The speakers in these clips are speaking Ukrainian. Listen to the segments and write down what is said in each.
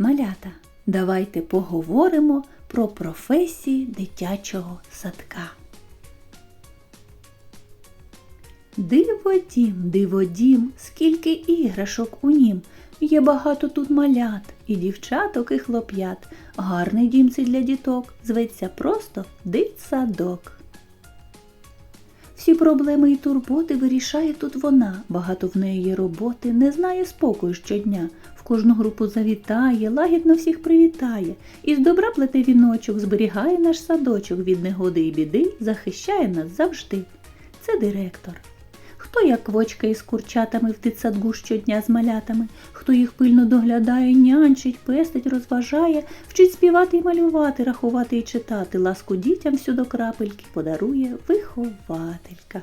Малята! Давайте поговоримо про професії дитячого садка. Диво дім, диво дім, скільки іграшок у нім. Є багато тут малят, і дівчаток, і хлоп'ят. Гарний дім це для діток, зветься просто дитсадок. Всі проблеми і турботи вирішає тут вона. Багато в неї є роботи, не знає спокою щодня. В кожну групу завітає, лагідно всіх привітає. Із добра плете віночок, зберігає наш садочок від негоди і біди, захищає нас завжди. Це директор. Хто як квочка із курчатами в дитсадку щодня з малятами, хто їх пильно доглядає, нянчить, пестить, розважає, вчить співати і малювати, рахувати і читати, ласку дітям всю до крапельки подарує вихователька.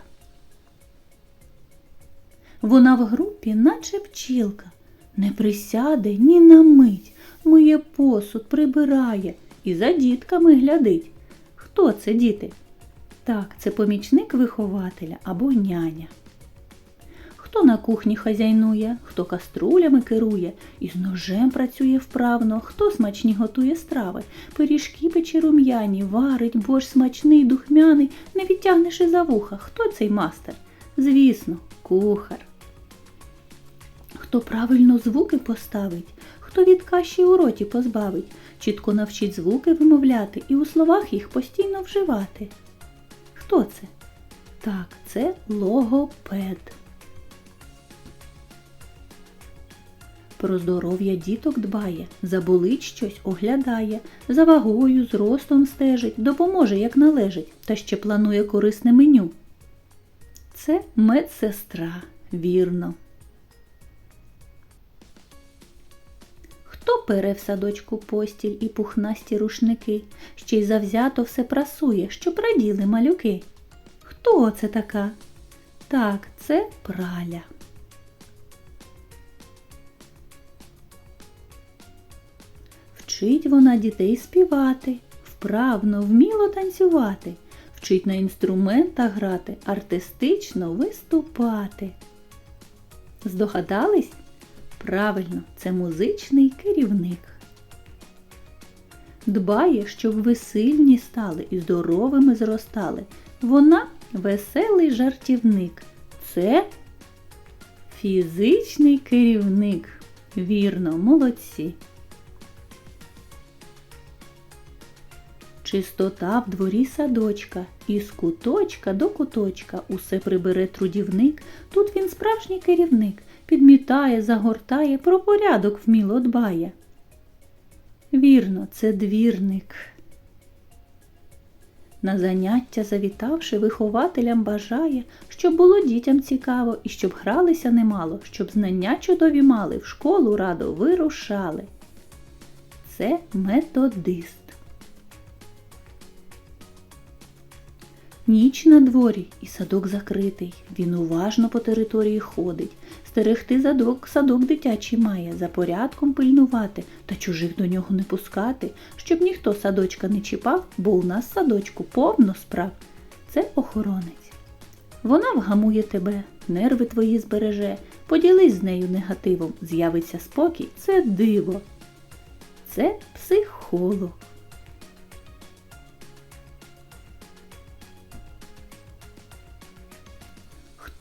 Вона в групі, наче пчілка, не присяде ні на мить, миє посуд, прибирає і за дітками глядить. Хто це діти? Так, це помічник вихователя або няня. Хто на кухні хазяйнує, хто каструлями керує, із ножем працює вправно, хто смачні готує страви, пиріжки пече рум'яні, варить, борщ смачний, духмяний, не відтягнеш і за вуха. Хто цей мастер? Звісно, кухар. Хто правильно звуки поставить, хто від каші у роті позбавить, чітко навчить звуки вимовляти і у словах їх постійно вживати. Хто це? Так, це логопед. Про здоров'я діток дбає, заболить щось оглядає, за вагою, зростом стежить, допоможе, як належить, та ще планує корисне меню. Це медсестра, вірно. Хто пере в садочку постіль і пухнасті рушники, ще й завзято все прасує, щоб раділи малюки? Хто це така? Так, це праля. Вчить вона дітей співати, вправно, вміло танцювати, вчить на інструментах грати, артистично виступати. Здогадались? Правильно, це музичний керівник. Дбає, щоб ви сильні стали і здоровими зростали. Вона веселий жартівник. Це фізичний керівник. Вірно, молодці. Чистота в дворі садочка, із куточка до куточка усе прибере трудівник. Тут він справжній керівник, підмітає, загортає, про порядок вміло дбає. Вірно, це двірник. На заняття завітавши, вихователям бажає, щоб було дітям цікаво і щоб гралися немало, щоб знання чудові мали, в школу радо вирушали. Це методист. Ніч на дворі і садок закритий. Він уважно по території ходить. Стерегти задок, садок дитячий має, за порядком пильнувати та чужих до нього не пускати, щоб ніхто садочка не чіпав, бо у нас садочку повно справ. Це охоронець. Вона вгамує тебе, нерви твої збереже, поділись з нею негативом, з'явиться спокій, це диво. Це психолог.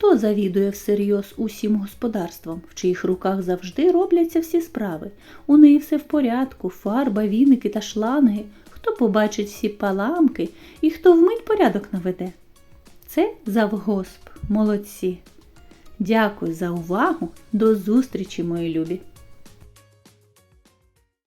Хто завідує всерйоз усім господарством, в чиїх руках завжди робляться всі справи? У неї все в порядку, фарба, віники та шланги, хто побачить всі паламки і хто вмить порядок наведе? Це завгосп, молодці. Дякую за увагу. До зустрічі, мої любі!